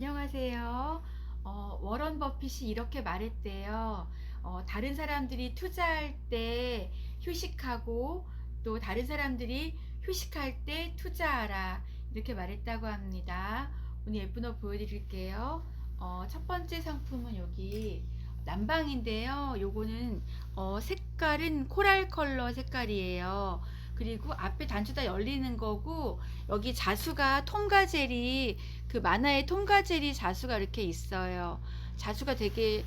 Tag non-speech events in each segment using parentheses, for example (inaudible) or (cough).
안녕하세요. 어, 워런 버핏이 이렇게 말했대요. 어, 다른 사람들이 투자할 때 휴식하고 또 다른 사람들이 휴식할 때 투자하라. 이렇게 말했다고 합니다. 오늘 예쁜 옷 보여드릴게요. 어, 첫 번째 상품은 여기 난방인데요. 요거는 어, 색깔은 코랄 컬러 색깔이에요. 그리고 앞에 단추 다 열리는 거고 여기 자수가 통과젤이 그 만화에 통과젤이 자수가 이렇게 있어요. 자수가 되게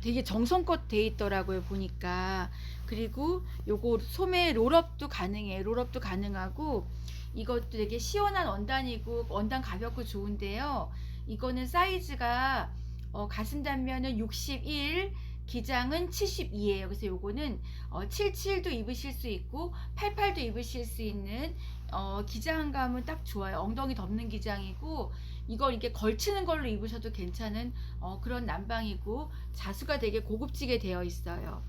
되게 정성껏 돼 있더라고요 보니까 그리고 요거 소매 롤업도 가능해 롤업도 가능하고 이것도 되게 시원한 원단이고 원단 가볍고 좋은데요 이거는 사이즈가 어, 가슴 단면은 61 기장은 72예요 그래서 요거는 어, 77도 입으실 수 있고 88도 입으실 수 있는 어, 기장감은 딱 좋아요 엉덩이 덮는 기장이고 이걸 이렇게 걸치는 걸로 입으셔도 괜찮은 어, 그런 난방이고 자수가 되게 고급지게 되어 있어요.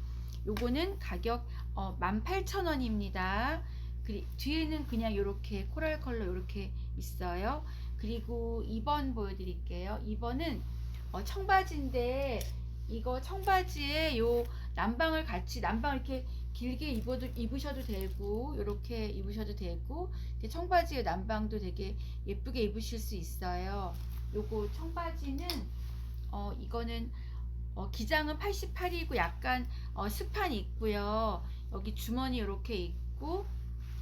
요거는 가격 어, 18,000원입니다. 그리, 뒤에는 그냥 이렇게 코랄 컬러 이렇게 있어요. 그리고 2번 보여드릴게요. 2번은 어, 청바지인데 이거 청바지에 요 난방을 같이 난방 이렇게 길게 입어도 입으셔도 되고 이렇게 입으셔도 되고 청바지에 난방도 되게 예쁘게 입으실 수 있어요. 요거 청바지는 어 이거는 어 기장은 88이고 약간 어 스판이 있고요. 여기 주머니 이렇게 있고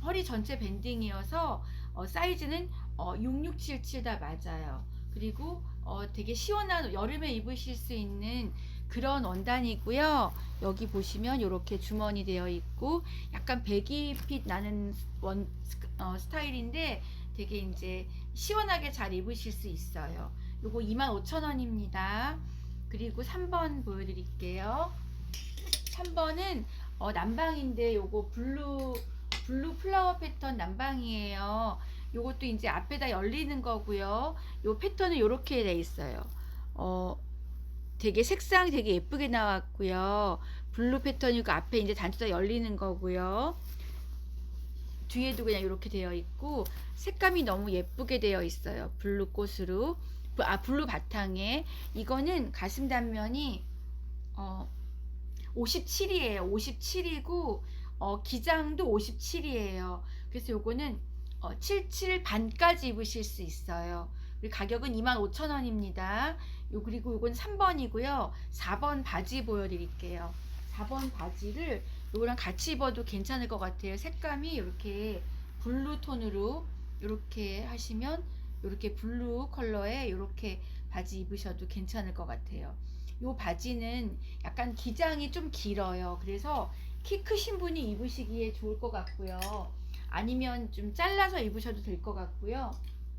허리 전체 밴딩이어서 어 사이즈는 어 6677다 맞아요. 그리고 어 되게 시원한 여름에 입으실 수 있는 그런 원단이고요. 여기 보시면 이렇게 주머니 되어 있고 약간 배기핏 나는 원 어, 스타일인데 되게 이제 시원하게 잘 입으실 수 있어요. 요거 25,000원입니다. 그리고 3번 보여드릴게요. 3번은 어, 난방인데 요거 블루 블루 플라워 패턴 난방이에요. 요것도 이제 앞에다 열리는 거고요. 요 패턴은 이렇게 돼 있어요. 어, 되게 색상 되게 예쁘게 나왔고요. 블루 패턴이고 앞에 이제 단추가 열리는 거고요. 뒤에도 그냥 이렇게 되어 있고 색감이 너무 예쁘게 되어 있어요. 블루 꽃으로 아 블루 바탕에 이거는 가슴 단면이 어 57이에요. 57이고 어 기장도 57이에요. 그래서 요거는 어, 77 반까지 입으실 수 있어요. 가격은 25,000원입니다. 요 그리고 요건 3번이고요. 4번 바지 보여드릴게요. 4번 바지를 요거랑 같이 입어도 괜찮을 것 같아요. 색감이 이렇게 블루 톤으로 이렇게 하시면 이렇게 블루 컬러에 이렇게 바지 입으셔도 괜찮을 것 같아요. 요 바지는 약간 기장이 좀 길어요. 그래서 키 크신 분이 입으시기에 좋을 것 같고요. 아니면 좀 잘라서 입으셔도 될 것 같고요.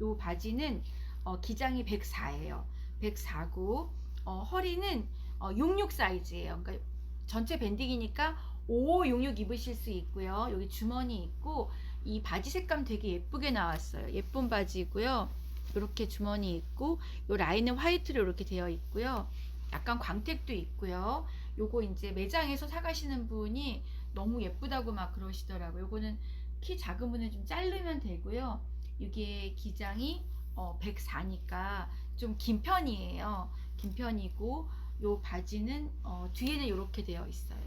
요 바지는 어, 기장이 104예요. 104고 어, 허리는 어, 66 사이즈예요. 그러니까 전체 밴딩이니까 5566 입으실 수 있고요. 여기 주머니 있고 이 바지 색감 되게 예쁘게 나왔어요. 예쁜 바지고요. 이렇게 주머니 있고 요 라인은 화이트로 이렇게 되어 있고요. 약간 광택도 있고요. 요거 이제 매장에서 사가시는 분이 너무 예쁘다고 막 그러시더라고요. 요거는 키 작은 분은 좀 자르면 되고요. 이게 기장이 어, 104니까 좀 긴 편이에요. 긴 편이고 요 바지는 어, 뒤에는 이렇게 되어 있어요.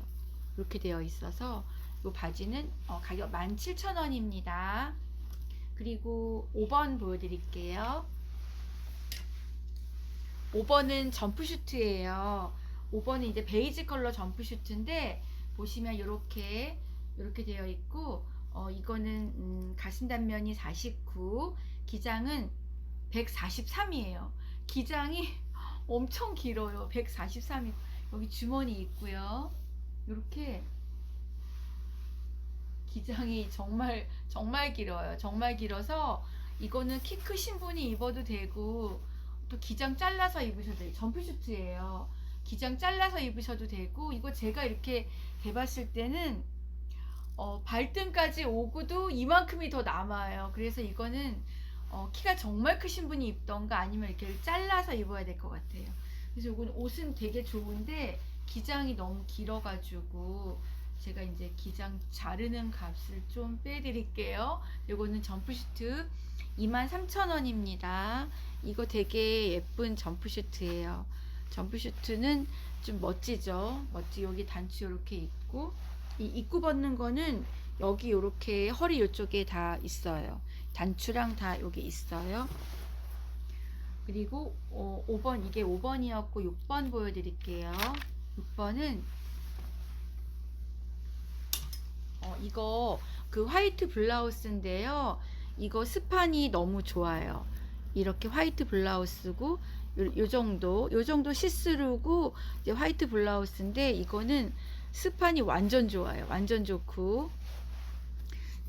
이렇게 되어 있어서 요 바지는 어, 가격 17,000원입니다. 그리고 5번 보여드릴게요. 5번은 점프슈트예요. 5번은 이제 베이지 컬러 점프슈트인데 보시면 이렇게 이렇게 되어 있고 어, 이거는 음, 가슴 단면이 49, 기장은 143이에요. 기장이 (laughs) 엄청 길어요. 143이 여기 주머니 있고요. 이렇게 기장이 정말 정말 길어요. 정말 길어서 이거는 키 크신 분이 입어도 되고 또 기장 잘라서 입으셔도 돼요. 점프슈트예요. 기장 잘라서 입으셔도 되고 이거 제가 이렇게 대봤을 때는 어, 발등까지 오고도 이만큼이 더 남아요. 그래서 이거는 어, 키가 정말 크신 분이 입던가 아니면 이렇게 잘라서 입어야 될 것 같아요. 그래서 이건 옷은 되게 좋은데 기장이 너무 길어가지고 제가 이제 기장 자르는 값을 좀 빼드릴게요. 요거는 점프슈트 23,000원입니다. 이거 되게 예쁜 점프슈트예요. 점프슈트는 좀 멋지죠. 멋지 여기 단추 이렇게 있고 이 입구 벗는 거는 여기 이렇게 허리 이쪽에 다 있어요. 단추랑 다 여기 있어요. 그리고 어, 5번 이게 5번이었고 6번 보여드릴게요. 6번은 어, 이거 그 화이트 블라우스인데요. 이거 스판이 너무 좋아요. 이렇게 화이트 블라우스고 요, 요 정도 요 정도 시스루고 이제 화이트 블라우스인데 이거는 스판이 완전 좋아요. 완전 좋고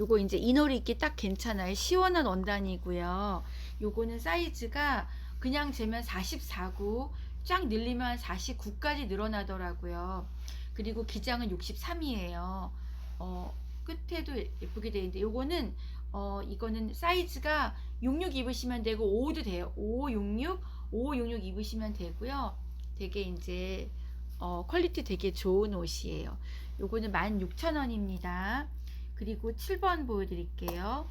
요거 이제 이너리 입기 딱 괜찮아요. 시원한 원단이고요. 요거는 사이즈가 그냥 재면 44구 쫙 늘리면 49까지 늘어나더라고요. 그리고 기장은 63이에요. 어, 끝에도 예쁘게 되어 있는데 요거는 어, 이거는 사이즈가 66 입으시면 되고 5도 돼요. 5, 66, 5, 66 입으시면 되고요. 되게 이제 어, 퀄리티 되게 좋은 옷이에요. 요거는 16,000원입니다. 그리고 7번 보여드릴게요.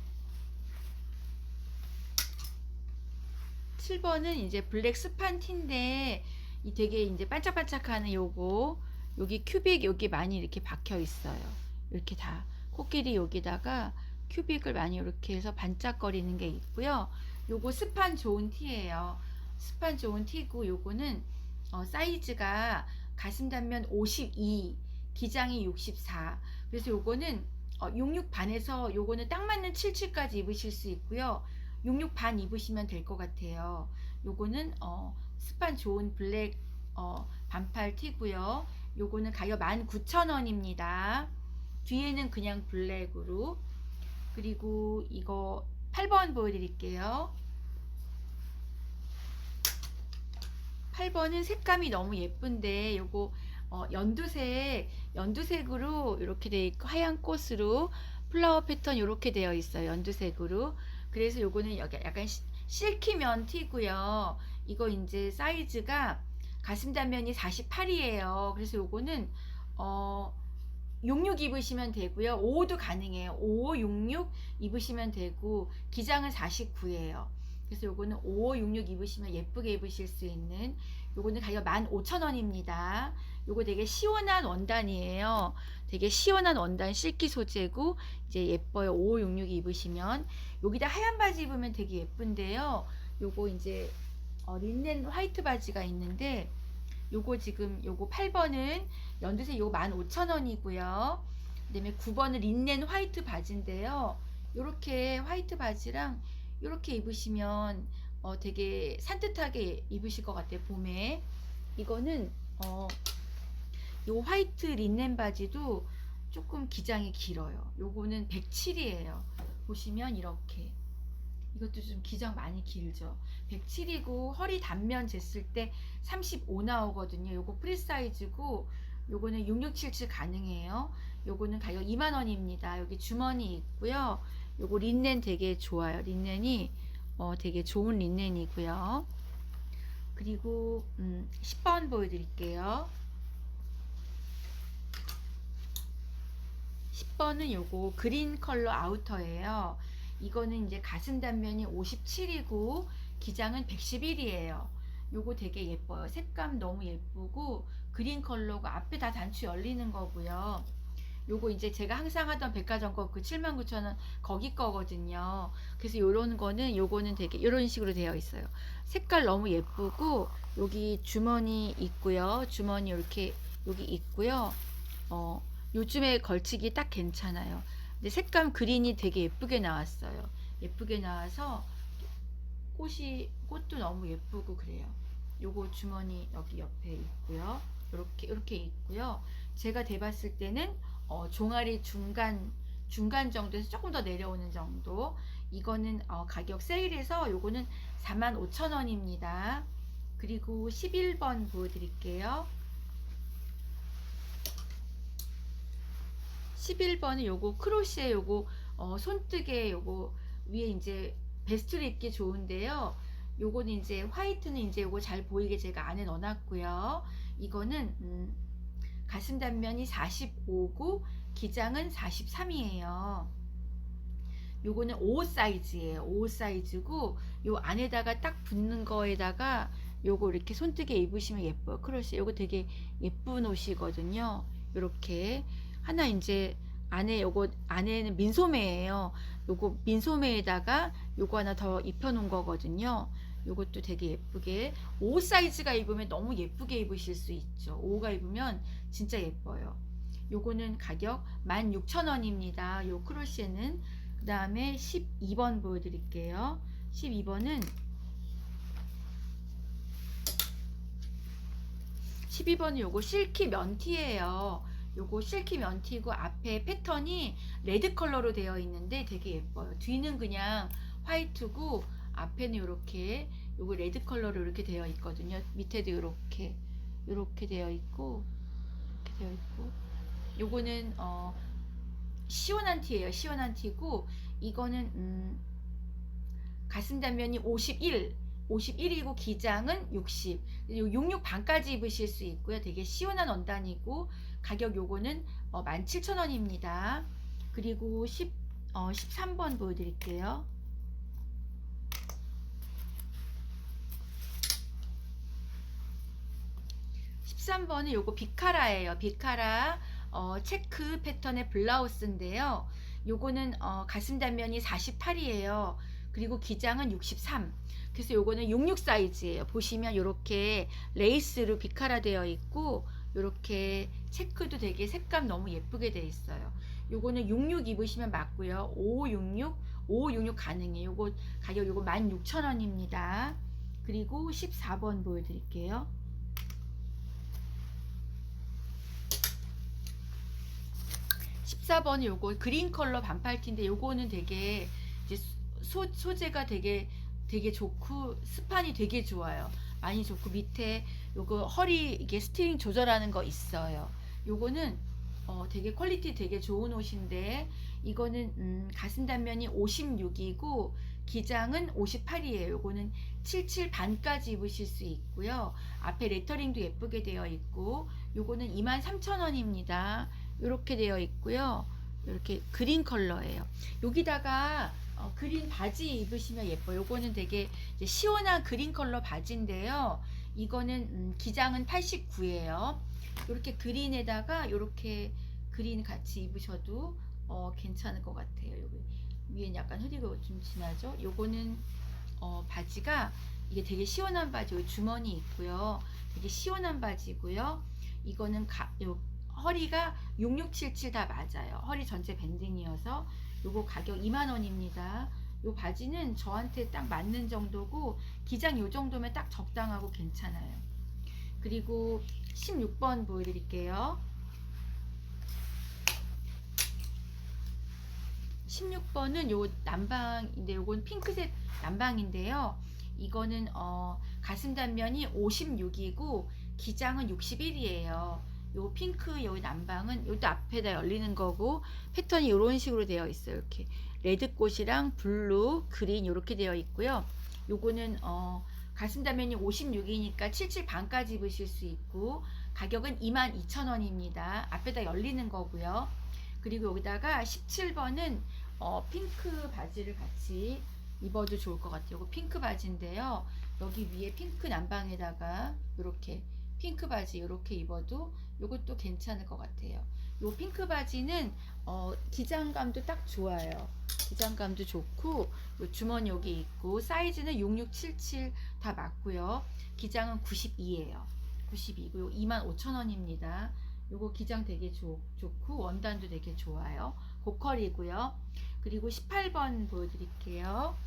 7번은 이제 블랙 스판 티인데 이 되게 이제 반짝반짝하는 요거 여기 큐빅 여기 많이 이렇게 박혀 있어요. 이렇게 다 코끼리 여기다가 큐빅을 많이 이렇게 해서 반짝거리는 게 있고요. 요거 스판 좋은 티예요. 스판 좋은 티고 요거는 어, 사이즈가 가슴 단면 52, 기장이 64. 그래서 요거는 어, 66 반에서 요거는 딱 맞는 77까지 입으실 수 있고요. 66 반 입으시면 될 것 같아요. 요거는 어, 스판 좋은 블랙 어, 반팔 티고요. 요거는 가격 19,000원입니다. 뒤에는 그냥 블랙으로 그리고 이거 8번 보여드릴게요. 8번은 색감이 너무 예쁜데 요거 어, 연두색 연두색으로 이렇게 돼 있고 하얀 꽃으로 플라워 패턴 이렇게 되어 있어요. 연두색으로. 그래서 요거는 여기 약간 시- 실키면 티고요. 이거 이제 사이즈가 가슴 단면이 48이에요. 그래서 요거는 어 66 입으시면 되고요. 55도 가능해요. 55, 66 입으시면 되고 기장은 49예요. 그래서 요거는 55, 66 입으시면 예쁘게 입으실 수 있는 요거는 가격 15,000원입니다. 요거 되게 시원한 원단이에요. 되게 시원한 원단 실기 소재고 이제 예뻐요. 55, 66 입으시면 여기다 하얀 바지 입으면 되게 예쁜데요. 요거 이제 어, 린넨 화이트 바지가 있는데 요거 지금 요거 8번은 연두색 요거 15,000원이고요. 그다음에 9번은 린넨 화이트 바지인데요. 요렇게 화이트 바지랑 요렇게 입으시면 어, 되게 산뜻하게 입으실 것 같아요. 봄에. 이거는 어, 요 화이트 린넨 바지도 조금 기장이 길어요. 요거는 107이에요. 보시면 이렇게. 이것도 좀 기장 많이 길죠. 107이고 허리 단면 쟀을 때 35 나오거든요. 요거 프리 사이즈고 요거는 6677 가능해요. 요거는 가격 2만 원입니다. 여기 주머니 있고요. 요거 린넨 되게 좋아요. 린넨이 어, 되게 좋은 린넨이고요. 그리고 음, 10번 보여드릴게요. 10번은 요거 그린 컬러 아우터예요. 이거는 이제 가슴 단면이 57이고 기장은 111이에요. 요거 되게 예뻐요. 색감 너무 예쁘고 그린 컬러고 앞에 다 단추 열리는 거고요. 요거 이제 제가 항상 하던 백화점 거 그 79,000원 거기 거거든요. 그래서 요런 거는 요거는 되게 요런 식으로 되어 있어요. 색깔 너무 예쁘고 여기 주머니 있고요. 주머니 이렇게 여기 있고요. 어, 요즘에 걸치기 딱 괜찮아요. 근데 색감 그린이 되게 예쁘게 나왔어요. 예쁘게 나와서 꽃이 꽃도 너무 예쁘고 그래요. 요거 주머니 여기 옆에 있고요. 이렇게 이렇게 있고요. 제가 대봤을 때는 어, 종아리 중간 중간 정도에서 조금 더 내려오는 정도. 이거는 어, 가격 세일해서 요거는 45,000원입니다. 그리고 11번 보여드릴게요. 11번은 요거 크로시에 요거 어, 손뜨개 요거 위에 이제 베스트를 입기 좋은데요. 요거는 이제 화이트는 이제 요거 잘 보이게 제가 안에 넣어놨고요. 이거는 음, 가슴 단면이 45고 기장은 43이에요. 요거는 5 사이즈예요. 5 사이즈고 요 안에다가 딱 붙는 거에다가 요거 이렇게 손뜨개 입으시면 예뻐요. 크로시 요거 되게 예쁜 옷이거든요. 요렇게 하나 이제 안에 요거 안에는 민소매예요. 요거 민소매에다가 요거 하나 더 입혀 놓은 거거든요. 요것도 되게 예쁘게 5 사이즈가 입으면 너무 예쁘게 입으실 수 있죠. 5가 입으면 진짜 예뻐요. 요거는 가격 16,000원입니다. 요 크로시에는 그 다음에 12번 보여드릴게요. 12번은 12번은 요거 실키 면티예요. 요거 실키 면티고 앞에 패턴이 레드 컬러로 되어 있는데 되게 예뻐요. 뒤는 그냥 화이트고 앞에는 이렇게 요거 레드 컬러로 이렇게 되어 있거든요. 밑에도 이렇게 이렇게 되어 있고 이렇게 되어 있고 요거는 어 시원한 티예요. 시원한 티고 이거는 음 가슴 단면이 51 51이고 기장은 60 66 반까지 입으실 수 있고요. 되게 시원한 원단이고 가격 요거는 어 17,000원입니다. 그리고 10, 어 13번 보여드릴게요. 13번은 요거 비카라예요. 비카라 어, 체크 패턴의 블라우스인데요. 요거는 어, 가슴 단면이 48이에요. 그리고 기장은 63. 그래서 요거는 66 사이즈예요. 보시면 요렇게 레이스로 비카라 되어 있고 요렇게 체크도 되게 색감 너무 예쁘게 되어 있어요. 요거는 66 입으시면 맞고요. 566, 566 가능해요. 요거 가격 요거 16,000원입니다. 그리고 14번 보여드릴게요. 14번은 요거 그린 컬러 반팔티인데 요거는 되게 소, 소재가 되게 되게 좋고 스판이 되게 좋아요. 많이 좋고 밑에 요거 허리 이게 스트링 조절하는 거 있어요. 요거는 어, 되게 퀄리티 되게 좋은 옷인데 이거는 음, 가슴 단면이 56이고 기장은 58이에요. 요거는 77 반까지 입으실 수 있고요. 앞에 레터링도 예쁘게 되어 있고 요거는 23,000원입니다. 이렇게 되어 있고요. 이렇게 그린 컬러예요. 여기다가 어, 그린 바지 입으시면 예뻐요. 요거는 되게 시원한 그린 컬러 바지인데요. 이거는 음, 기장은 89예요. 이렇게 그린에다가 이렇게 그린 같이 입으셔도 어, 괜찮을 것 같아요. 여기 위엔 약간 흐리고 좀 진하죠. 요거는 어, 바지가 이게 되게 시원한 바지, 주머니 있고요. 되게 시원한 바지고요. 이거는 가, 요 허리가 6677 다 맞아요. 허리 전체 밴딩이어서 요거 가격 2만원입니다. 요 바지는 저한테 딱 맞는 정도고 기장 요 정도면 딱 적당하고 괜찮아요. 그리고 16번 보여드릴게요. 16번은 요 남방인데 요건 핑크색 남방인데요. 이거는 어 가슴 단면이 56이고 기장은 61이에요. 요 핑크 요 남방은 요도 앞에다 열리는 거고 패턴이 이런 식으로 되어 있어요. 이렇게 레드꽃이랑 블루, 그린 이렇게 되어 있고요. 요거는 어 가슴 단면이 56이니까 77 반까지 입으실 수 있고 가격은 22,000원입니다. 앞에다 열리는 거고요. 그리고 여기다가 17번은 어 핑크 바지를 같이 입어도 좋을 것 같아요. 이거 핑크 바지인데요. 여기 위에 핑크 남방에다가 이렇게 핑크 바지 이렇게 입어도 이것도 괜찮을 것 같아요. 요 핑크 바지는 어, 기장감도 딱 좋아요. 기장감도 좋고 요 주머니 여기 있고 사이즈는 6677 다 맞고요. 기장은 92예요. 92고 25,000원입니다. 요거 기장 되게 좋, 좋고 원단도 되게 좋아요. 고컬이고요. 그리고 18번 보여드릴게요.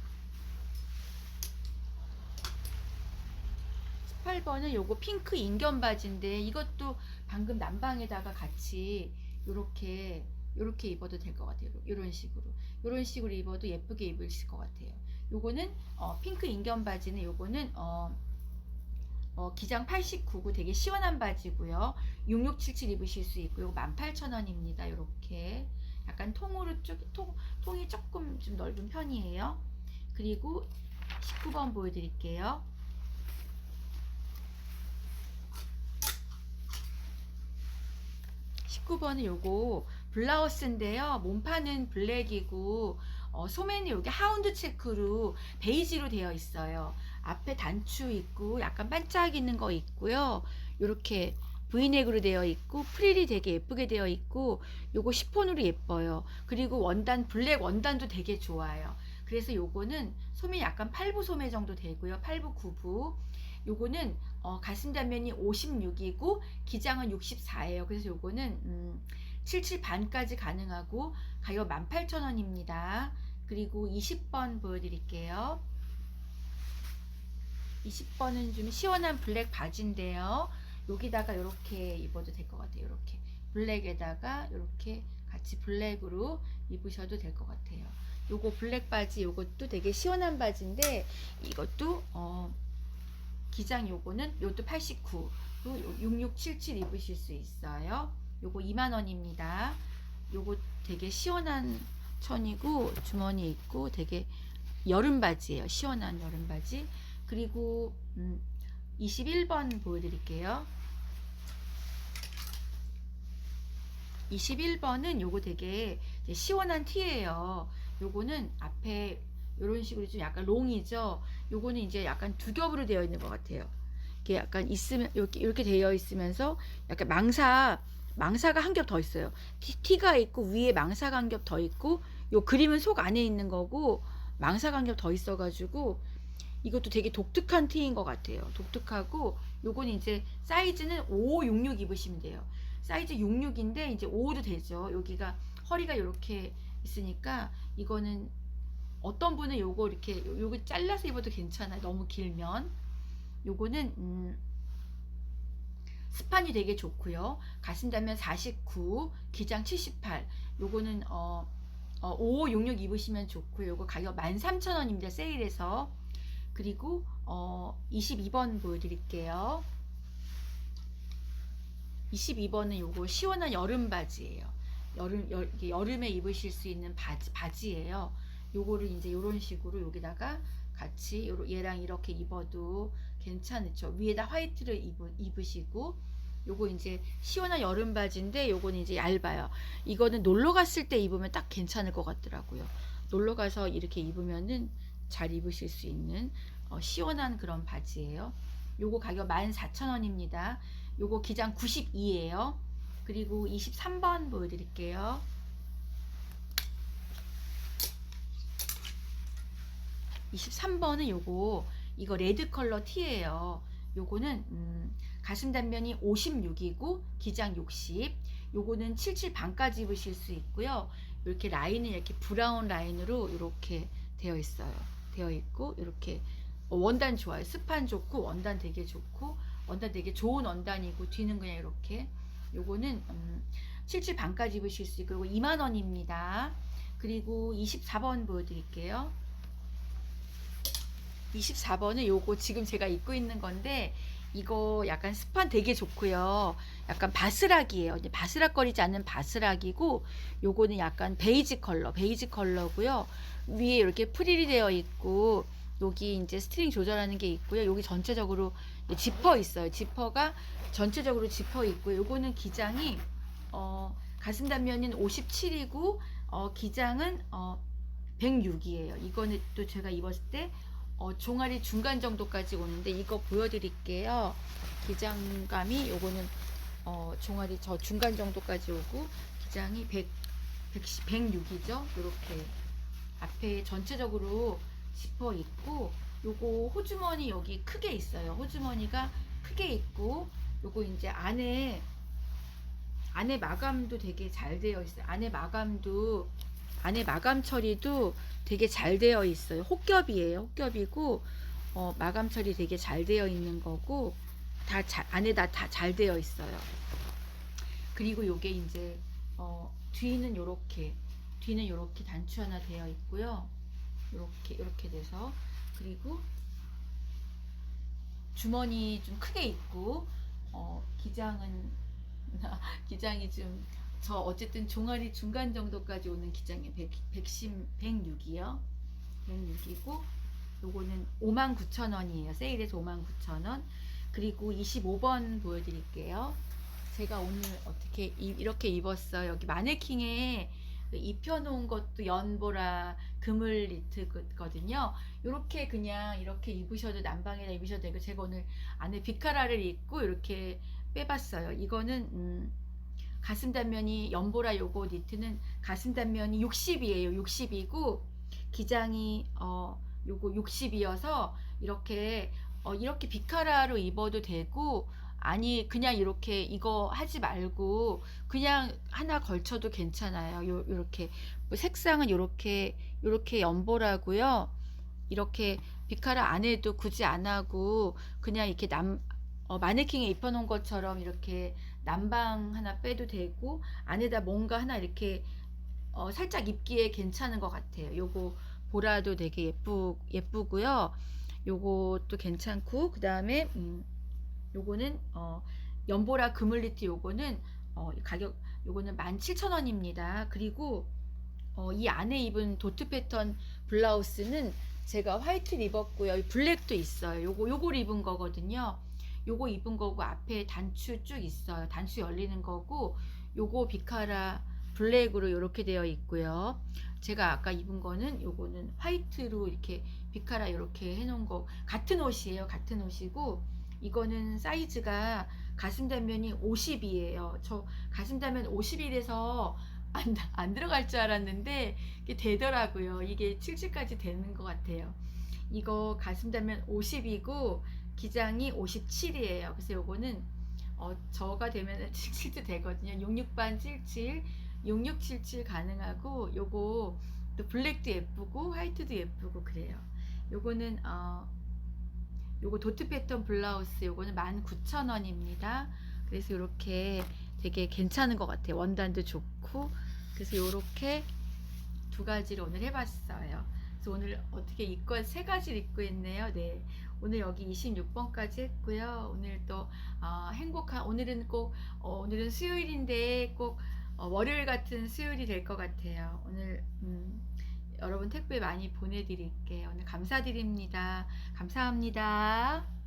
18번은 요거 핑크 인견 바지인데 이것도 방금 남방에다가 같이 요렇게 요렇게 입어도 될 것 같아요. 요런 식으로 요런 식으로 입어도 예쁘게 입으실 것 같아요. 요거는 어, 핑크 인견 바지는 요거는 어, 어, 기장 89고 되게 시원한 바지고요. 6677 입으실 수 있고 요거 18,000원입니다. 요렇게 약간 통으로 쭉 통, 통이 조금 좀 넓은 편이에요. 그리고 19번 보여드릴게요. 19번은 요거 블라우스인데요. 몸판은 블랙이고 어, 소매는 여기 하운드 체크로 베이지로 되어 있어요. 앞에 단추 있고 약간 반짝이는 거 있고요. 요렇게 브이넥으로 되어 있고 프릴이 되게 예쁘게 되어 있고 요거 시폰으로 예뻐요. 그리고 원단 블랙 원단도 되게 좋아요. 그래서 요거는 소매 약간 8부 소매 정도 되고요. 8부 9부. 요거는 어, 가슴 단면이 56이고 기장은 64예요. 그래서 요거는 음, 77 반까지 가능하고 가격 18,000원입니다. 그리고 20번 보여드릴게요. 20번은 좀 시원한 블랙 바지인데요. 여기다가 이렇게 입어도 될 것 같아요. 이렇게 블랙에다가 이렇게 같이 블랙으로 입으셔도 될 것 같아요. 요거 블랙 바지 요것도 되게 시원한 바지인데 이것도 어 기장 요거는 요것도 89 6677 입으실 수 있어요. 요거 2만 원입니다. 요거 되게 시원한 천이고 주머니 있고 되게 여름 바지예요. 시원한 여름 바지. 그리고 음, 21번 보여드릴게요. 21번은 요거 되게 시원한 티예요. 요거는 앞에 이런 식으로 좀 약간 롱이죠. 요거는 이제 약간 두 겹으로 되어 있는 것 같아요. 이게 약간 있으면 이렇게 이렇게 되어 있으면서 약간 망사 망사가 한 겹 더 있어요. 티, 티가 있고 위에 망사가 한 겹 더 있고 요 그림은 속 안에 있는 거고 망사가 한 겹 더 있어 가지고 이것도 되게 독특한 티인 것 같아요. 독특하고 요건 이제 사이즈는 5566 입으시면 돼요. 사이즈 66인데 이제 55도 되죠. 여기가 허리가 이렇게 있으니까 이거는 어떤 분은 요거 이렇게 요- 요거 잘라서 입어도 괜찮아요. 너무 길면 요거는 음, 스판이 되게 좋고요. 가슴 단면 49, 기장 78. 요거는 어, 어 5566 입으시면 좋고요. 요거 가격 13,000원입니다. 세일해서. 그리고 어 22번 보여 드릴게요. 22번은 요거 시원한 여름 바지예요. 여름 여, 여름에 입으실 수 있는 바지 바지예요. 요거를 이제 요런 식으로 여기다가 같이 요러- 얘랑 이렇게 입어도 괜찮죠. 위에다 화이트를 입으, 입으시고 요거 이제 시원한 여름 바지인데 요거는 이제 얇아요. 이거는 놀러 갔을 때 입으면 딱 괜찮을 것 같더라고요. 놀러 가서 이렇게 입으면은 잘 입으실 수 있는 어, 시원한 그런 바지예요. 요거 가격 14,000원입니다. 요거 기장 92예요. 그리고 23번 보여드릴게요. 23번은 요거 이거 레드 컬러 티예요. 요거는 음, 가슴 단면이 56이고 기장 60. 요거는 77 반까지 입으실 수 있고요. 이렇게 라인은 이렇게 브라운 라인으로 이렇게 되어 있어요. 되어 있고 이렇게 어, 원단 좋아요. 스판 좋고 원단 되게 좋고 원단 되게 좋은 원단이고 뒤는 그냥 이렇게 요거는 음, 77 반까지 입으실 수 있고 이거 2만 원입니다. 그리고 24번 보여드릴게요. 24번은 요거 지금 제가 입고 있는 건데 이거 약간 스판 되게 좋고요. 약간 바스락이에요. 바스락거리지 않는 바스락이고 요거는 약간 베이지 컬러, 베이지 컬러고요. 위에 이렇게 프릴이 되어 있고 여기 이제 스트링 조절하는 게 있고요. 여기 전체적으로 지퍼 있어요. 지퍼가 전체적으로 지퍼 있고 요거는 기장이 어, 가슴 단면은 57이고 어, 기장은 어, 106이에요. 이거는 또 제가 입었을 때 어, 종아리 중간 정도까지 오는데 이거 보여드릴게요. 기장감이 요거는 어, 종아리 저 중간 정도까지 오고 기장이 100, 106이죠. 이렇게 앞에 전체적으로 지퍼 있고 요거 호주머니 여기 크게 있어요. 호주머니가 크게 있고 요거 이제 안에 안에 마감도 되게 잘 되어 있어요. 안에 마감도 안에 마감 처리도 되게 잘 되어 있어요. 혹겹이에요. 혹겹이고 어, 마감 처리 되게 잘 되어 있는 거고 다 자, 안에다 다잘 되어 있어요. 그리고 요게 이제 어, 뒤는 요렇게 뒤는 요렇게 단추 하나 되어 있고요. 요렇게 요렇게 돼서 그리고 주머니 좀 크게 있고 어, 기장은 (laughs) 기장이 좀 저 어쨌든 종아리 중간 정도까지 오는 기장이 100, 110, 106이요. 106이고 요거는 59,000원이에요. 세일해서 59,000원. 그리고 25번 보여드릴게요. 제가 오늘 어떻게 이- 이렇게 입었어요. 여기 마네킹에 그 입혀놓은 것도 연보라 그물 니트거든요. 이렇게 그냥 이렇게 입으셔도 난방에다 입으셔도 되고 제가 오늘 안에 비카라를 입고 이렇게 빼봤어요. 이거는 음, 가슴 단면이 연보라 요거 니트는 가슴 단면이 60이에요. 60이고 기장이 어 요거 60이어서 이렇게 어 이렇게 비카라로 입어도 되고 아니 그냥 이렇게 이거 하지 말고 그냥 하나 걸쳐도 괜찮아요. 요 요렇게 뭐 색상은 요렇게 요렇게 연보라고요. 이렇게 비카라 안에도 굳이 안 하고 그냥 이렇게 남 어, 마네킹에 입혀놓은 것처럼 이렇게 남방 하나 빼도 되고 안에다 뭔가 하나 이렇게 어, 살짝 입기에 괜찮은 것 같아요. 요거 보라도 되게 예쁘 예쁘고요. 요것도 괜찮고 그 다음에 음, 요거는 어, 연보라 그물리트 요거는 어, 가격 요거는 17,000원입니다. 그리고 어, 이 안에 입은 도트 패턴 블라우스는 제가 화이트를 입었고요. 이 블랙도 있어요. 요거 요걸 입은 거거든요. 요거 입은 거고 앞에 단추 쭉 있어요. 단추 열리는 거고 요거 비카라 블랙으로 이렇게 되어 있고요. 제가 아까 입은 거는 요거는 화이트로 이렇게 비카라 이렇게 해놓은 거 같은 옷이에요. 같은 옷이고 이거는 사이즈가 가슴 단면이 50이에요. 저 가슴 단면 51에서 안, 안 들어갈 줄 알았는데 이게 되더라고요. 이게 70까지 되는 것 같아요. 이거 가슴 단면 50이고 기장이 57이에요. 그래서 요거는 어, 저가 되면 (laughs) 77도 되거든요. 66반 77, 6677 가능하고 요거 또 블랙도 예쁘고 화이트도 예쁘고 그래요. 요거는 어 요거 도트 패턴 블라우스 요거는 19,000원입니다. 그래서 이렇게 되게 괜찮은 것 같아요. 원단도 좋고 그래서 요렇게 두 가지를 오늘 해봤어요. 그래서 오늘 어떻게 입고 세 가지를 입고 있네요. 네. 오늘 여기 26번까지 했고요. 오늘 또 어, 행복한 오늘은 꼭 어, 오늘은 수요일인데 꼭 어, 월요일 같은 수요일이 될 것 같아요. 오늘 음, 여러분 택배 많이 보내드릴게요. 오늘 감사드립니다. 감사합니다.